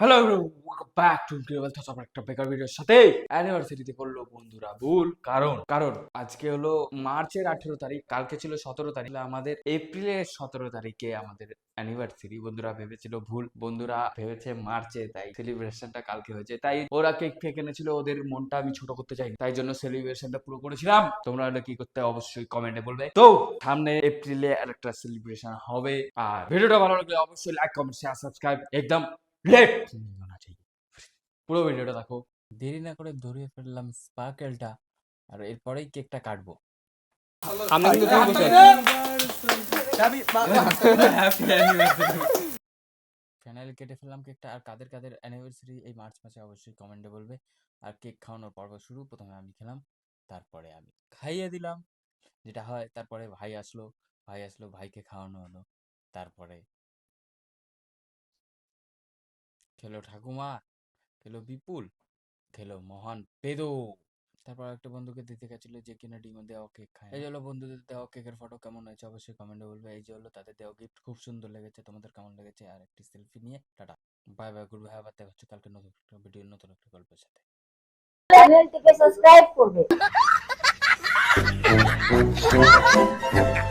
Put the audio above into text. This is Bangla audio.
Hello back to global thoughts আমার একটা বেকার ভিডিওর সাথে অ্যানিভার্সারিতে করল বন্ধুরা, ভুল, কারণ কারণ, আজকে হলো মার্চের আঠেরো তারিখ, কালকে ছিল সতেরো তারিখ আমাদের এপ্রিলের সতেরো তারিখে আমাদের অ্যানিভার্সারি বন্ধুরা ভেবেছিল ভুল, বন্ধুরা ভেবেছে মার্চে, তাই সেলিব্রেশনটা কালকে হয়েছে, তাই ওরা কেক ফেক এনেছিল ওদের মনটা আমি ছোট করতে চাই তাই জন্য সেলিব্রেশনটা পুরো করেছিলাম, তোমরা কি করতে অবশ্যই কমেন্টে বলবে, তো সামনে এপ্রিলে আর একটা সেলিব্রেশন হবে, আর ভিডিওটা ভালো লাগলে অবশ্যই লাইক কমেন্ট শেয়ার সাবস্ক্রাইব একদম লেট পুরো ভিডিওটা দেখো। দেরি না করে ধরিয়ে ফেললাম স্পার্কেলটা আর এরপরেই কেকটা কাটবো। আমি কিন্তু তুমি বসে ফাইনালি কেটে ফেললাম কেকটা। আর কাদের কাদের অ্যানিভার্সারি এই মার্চ মাসে অবশ্যই কমেন্টে বলবে। আর কেক খাওয়ানোর পর্ব শুরু। প্রথমে আমি খেলাম তারপরে আমি খাইয়ে দিলাম। যেটা হয় তারপরে ভাই আসলো। ভাই আসলো ভাইকে খাওয়ানো হলো। তারপরে খেলো ঠাকুমা খেলো বিপুল খেলো মহান পেদ। তারপর একটা বন্ধুকে দিতে গেছিল যে কিনা ডিমে দেওয়া কেক খায় এই হলো বন্ধুদের দেওয়া কেকের ফটো কেমন হয়েছে অবশ্যই কমেন্টে বলবে। এই যে হলো তাদের দেওয়া গিফট খুব সুন্দর লেগেছে তোমাদের কেমন লেগেছে? আর একটি সেলফি নিয়ে tata. Bye bye good bye আবার হচ্ছে কালকে নতুন একটা ভিডিও নতুন একটা গল্পের সাথে। চ্যানেলটিকে সাবস্ক্রাইব করবে।